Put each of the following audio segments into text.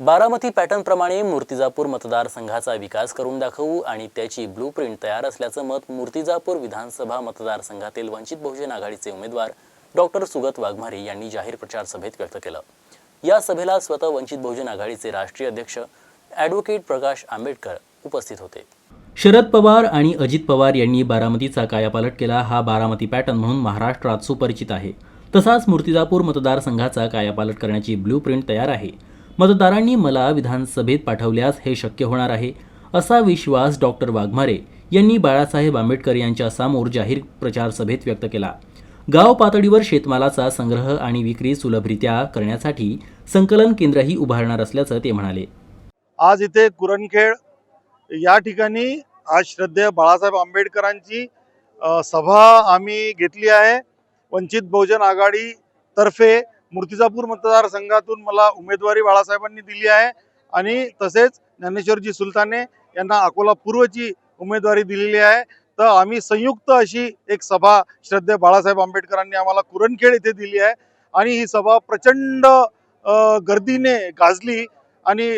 बारामती पॅटर्नप्रमाणे मूर्तिजापूर मतदारसंघाचा विकास करून दाखवू आणि त्याची ब्लू प्रिंट तयार असल्याचं मत मूर्तिजापूर विधानसभा मतदारसंघातील वंचित बहुजन आघाडीचे उमेदवार डॉक्टर सुगत वाघमारे यांनी जाहीर प्रचार सभेत व्यक्त केलं. या सभेला स्वतः वंचित बहुजन आघाडीचे राष्ट्रीय अध्यक्ष ॲडव्होकेट प्रकाश आंबेडकर उपस्थित होते. शरद पवार आणि अजित पवार यांनी बारामतीचा कायापालट केला. हा बारामती पॅटर्न म्हणून महाराष्ट्रात सुपरिचित आहे. तसाच मूर्तिजापूर मतदारसंघाचा कायापालट करण्याची ब्लू प्रिंट तयार आहे. मतदारांनी मला विधानसभेत पाठवल्यास हे शक्य होणार आहे असा विश्वास डॉक्टर वाघमारे यांनी बाळासाहेब आंबेडकर यांच्या समोर जाहीर प्रचार सभेत व्यक्त केला. गाव पातळीवर शेतमालाचा संग्रह आणि विक्री सुलभरित्या करण्यासाठी संकलन केंद्रही उभारणार असल्याचं ते म्हणाले. आज इथे कुरणखेड या ठिकाणी आज श्रद्धेय बाळासाहेब आंबेडकरांची सभा आम्ही घेतली आहे. वंचित बहुजन आघाडी तर्फे मूर्तिजापूर मतदारसंघातून मला उमेदवारी बाळासाहेबांनी दिली आहे. आणि तसेच ज्ञानेश्वरजी सुलताने यांना अकोला पूर्वची उमेदवारी दिलेली आहे. तर आम्ही संयुक्त अशी एक सभा श्रद्धे बाळासाहेब आंबेडकरांनी आम्हाला कुरणखेड येथे दिली आहे. आणि ही सभा प्रचंड गर्दीने गाजली. आणि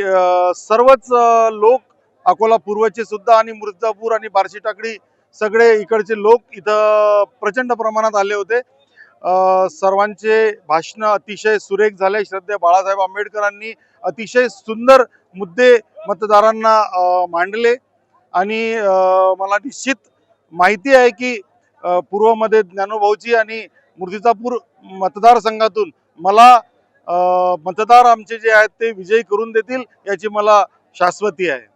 सर्वच लोक अकोला पूर्वचे सुद्धा आणि मूर्तिजापूर आणि बार्शी टाकडी सगळे इकडचे लोक इथं प्रचंड प्रमाणात आले होते. सर्वांचे भाषण अतिशय सुरेख झाले. श्रद्धे बाळासाहेब आंबेडकरांनी अतिशय सुंदर मुद्दे मतदारांना मांडले. आणि मला निश्चित माहिती आहे की पूर्वमध्ये ज्ञानोभाऊची आणि मूर्तिजापूर मतदारसंघातून मला मतदार आमचे जे आहेत ते विजयी करून देतील याची मला शाश्वती आहे.